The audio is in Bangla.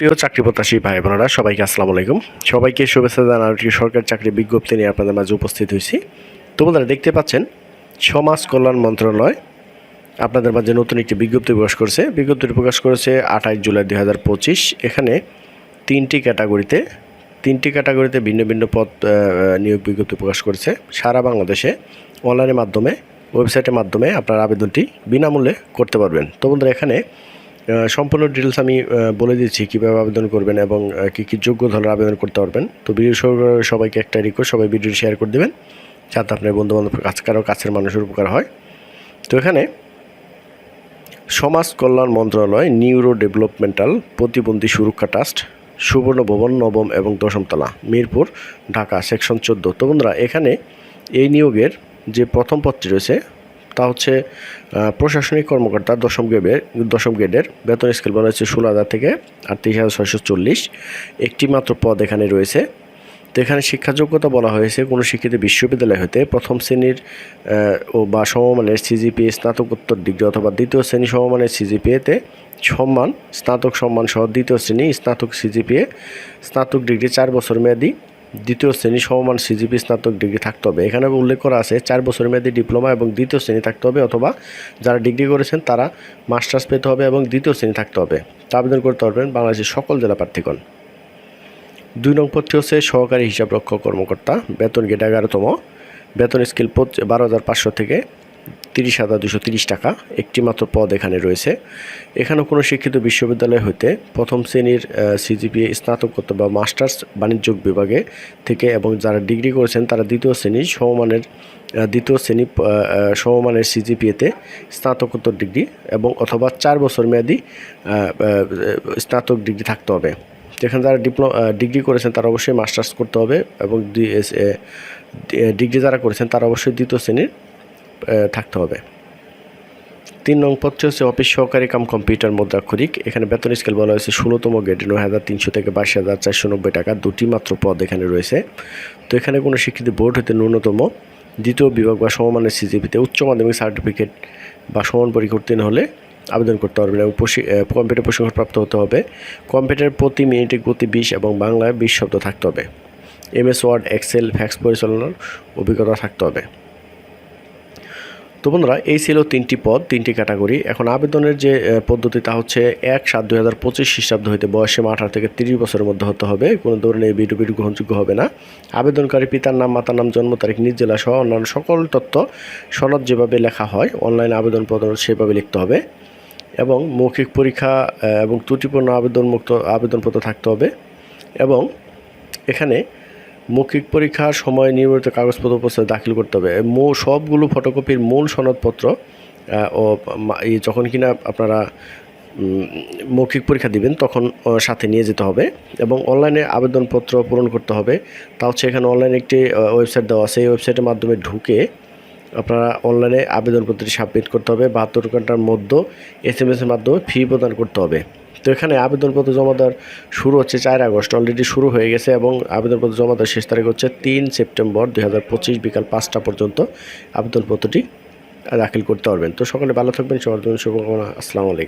প্রিয় চাকরি প্রত্যাশী ভাই বোনেরা সবাইকে আসসালামু আলাইকুম। সবাইকে শুভেচ্ছা জানাচ্ছি সরকার চাকরি বিজ্ঞপ্তি নিয়ে আপনাদের মাঝে উপস্থিত হয়েছি। তো বন্ধুরা, দেখতে পাচ্ছেন, সমাজ কল্যাণ মন্ত্রণালয় আপনাদের মাঝে নতুন একটি বিজ্ঞপ্তি প্রকাশ করেছে। বিজ্ঞপ্তিটি প্রকাশ করেছে আঠাশ জুলাই দুই হাজার পঁচিশ। এখানে তিনটি ক্যাটাগরিতে তিনটি ক্যাটাগরিতে ভিন্ন ভিন্ন পদ নিয়োগ বিজ্ঞপ্তি প্রকাশ করেছে। সারা বাংলাদেশে অনলাইনের মাধ্যমে, ওয়েবসাইটের মাধ্যমে আপনার আবেদনটি বিনামূল্যে করতে পারবেন। তো বন্ধুরা, এখানে সম্পূর্ণ ডিটেলস আমি বলে দিচ্ছি কীভাবে আবেদন করবেন এবং কী কী যোগ্য ধরনের আবেদন করতে পারবেন। তো ভিডিও সবাইকে একটা রিকোয়েস্ট সবাই ভিডিও শেয়ার করে দেবেন, যাতে আপনার বন্ধুবান্ধব কাছ কারও কাছের মানুষের উপকার হয়। তো এখানে, সমাজ কল্যাণ মন্ত্রণালয় নিউরো ডেভেলপমেন্টাল প্রতিবন্ধী সুরক্ষা ট্রাস্ট সুবর্ণ ভবন, নবম এবং দশমতলা মিরপুর, ঢাকা সেকশন চোদ্দ। তো বন্ধুরা, এখানে এই নিয়োগের যে প্রথম পত্রটি রয়েছে তা হচ্ছে প্রশাসনিক কর্মকর্তা দশম গ্রেডের দশম গ্রেডের বেতন স্কেল বলা হচ্ছে ষোলো হাজার থেকে আটত্রিশ হাজার ছয়শো চল্লিশ। একটি মাত্র পদ এখানে রয়েছে। তো এখানে শিক্ষা যোগ্যতা বলা হয়েছে, কোনো শিক্ষিত বিশ্ববিদ্যালয় হতে প্রথম শ্রেণির ও বা সমমানের সিজিপিএ স্নাতকোত্তর ডিগ্রি অথবা দ্বিতীয় শ্রেণি সমমানের সিজিপিএতে সম্মান, স্নাতক সম্মান সহ দ্বিতীয় শ্রেণি স্নাতক সিজিপিএ স্নাতক ডিগ্রি চার বছর মেয়াদি। দ্বিতীয় শ্রেণি সমমান সিজিপি স্নাতক ডিগ্রি থাকতে হবে। এখানে উল্লেখ করা আছে, চার বছর মেয়াদি ডিপ্লোমা এবং দ্বিতীয় শ্রেণি থাকতে হবে অথবা যারা ডিগ্রি করেছেন তারা মাস্টার্স পেতে হবে এবং দ্বিতীয় শ্রেণি থাকতে হবে। তা আবেদন করতে পারবেন বাংলাদেশের সকল জেলা প্রার্থীগণ। দুই নং পদটি হচ্ছে সহকারী হিসাবরক্ষক কর্মকর্তা, বেতন গেট এগারোতম। বেতন স্কেল বারো হাজার পাঁচশো থেকে তিরিশ হাজার দুশো তিরিশ টাকা একটি মাত্র পদ এখানে রয়েছে। এখানেও কোনো শিক্ষিত বিশ্ববিদ্যালয় হইতে প্রথম শ্রেণির সিজিপিএ স্নাতকোত্তর বা মাস্টার্স বাণিজ্য বিভাগে থেকে এবং যারা ডিগ্রি করেছেন তারা দ্বিতীয় শ্রেণির সমমানের দ্বিতীয় শ্রেণি সমমানের সিজিপিএতে স্নাতকোত্তর ডিগ্রি এবং অথবা চার বছর মেয়াদি স্নাতক ডিগ্রি থাকতে হবে। যেখানে যারা ডিপ্লো ডিগ্রি করেছেন তারা অবশ্যই মাস্টার্স করতে হবে এবং ডিগ্রি যারা করেছেন তারা অবশ্যই দ্বিতীয় শ্রেণির থাকতে হবে। তিন নং পদটি হচ্ছে অফিস সহকারী কাম কম্পিউটার মুদ্রাক্ষরিক। এখানে বেতন স্কেল বলা হয়েছে ষোলোতম গ্রেডে, নয় হাজার তিনশো থেকে বাইশ হাজার চারশো নব্বই টাকা। দুটি মাত্র পদ এখানে রয়েছে। তো এখানে কোনো শিক্ষিত বোর্ড হতে ন্যূনতম দ্বিতীয় বিভাগ বা সমমানের সিজিপিতে উচ্চ মাধ্যমিক সার্টিফিকেট বা সমান উত্তীর্ণ হলে আবেদন করতে পারবেন এবং কম্পিউটার প্রশিক্ষণপ্রাপ্ত হতে হবে। কম্পিউটার প্রতি মিনিটে গতি বিশ এবং বাংলায় বিশ শব্দ থাকতে হবে। এমএস, ওয়ার্ড, এক্সেল, ফ্যাক্স পরিচালনার অভিজ্ঞতা থাকতে হবে। তো বন্ধুরা, এই ছিল তিনটি পদ, তিনটি ক্যাটাগরি। এখন আবেদনের যে পদ্ধতি তা হচ্ছে এক সাত দুই হাজার পঁচিশ খ্রিস্টাব্দ হইতে বয়সে আঠারো থেকে তিরিশ বছরের মধ্যে হতে হবে। কোনো ধরনের বিডু বিডু গ্রহণযোগ্য হবে না। আবেদনকারী পিতার নাম, মাতার নাম, জন্ম তারিখ, নিজ জেলা সহ অন্যান্য সকল তথ্য সনদ যেভাবে লেখা হয়, অনলাইন আবেদন আবেদনপত্র সেভাবে লিখতে হবে এবং মৌখিক পরীক্ষা এবং ত্রুটিপূর্ণ আবেদনমুক্ত আবেদনপত্র থাকতে হবে এবং এখানে মৌখিক পরীক্ষার সময় নির্মিত কাগজপত্র উপস্থিত দাখিল করতে হবে। মূ, সবগুলো ফটোকপির মূল সনদপত্র ও যখন কিনা আপনারা মৌখিক পরীক্ষা দিবেন, তখন সাথে নিয়ে যেতে হবে এবং অনলাইনে আবেদনপত্র পূরণ করতে হবে। তা হচ্ছে এখানে অনলাইনে একটি ওয়েবসাইট দেওয়া আছে। এই ওয়েবসাইটের মাধ্যমে ঢুকে আপনারা অনলাইনে আবেদনপত্রটি সাবমিট করতে হবে। বাহাত্তর ঘণ্টার মধ্যে এস এম এসের মাধ্যমে ফি প্রদান করতে হবে। তো এখানে আবেদনপত্র জমা দেওয়ার শুরু হচ্ছে চার আগস্ট অলরেডি শুরু হয়ে গেছে এবং আবেদনপত্র জমা দেওয়ার শেষ তারিখ হচ্ছে তিন সেপ্টেম্বর দুই হাজার পঁচিশ বিকাল পাঁচটা পর্যন্ত আবেদনপত্রটি দাখিল করতে পারবেন। তো সকলে ভালো থাকবেন, সবার জন্য শুভকামনা, আসসালামু আলাইকুম।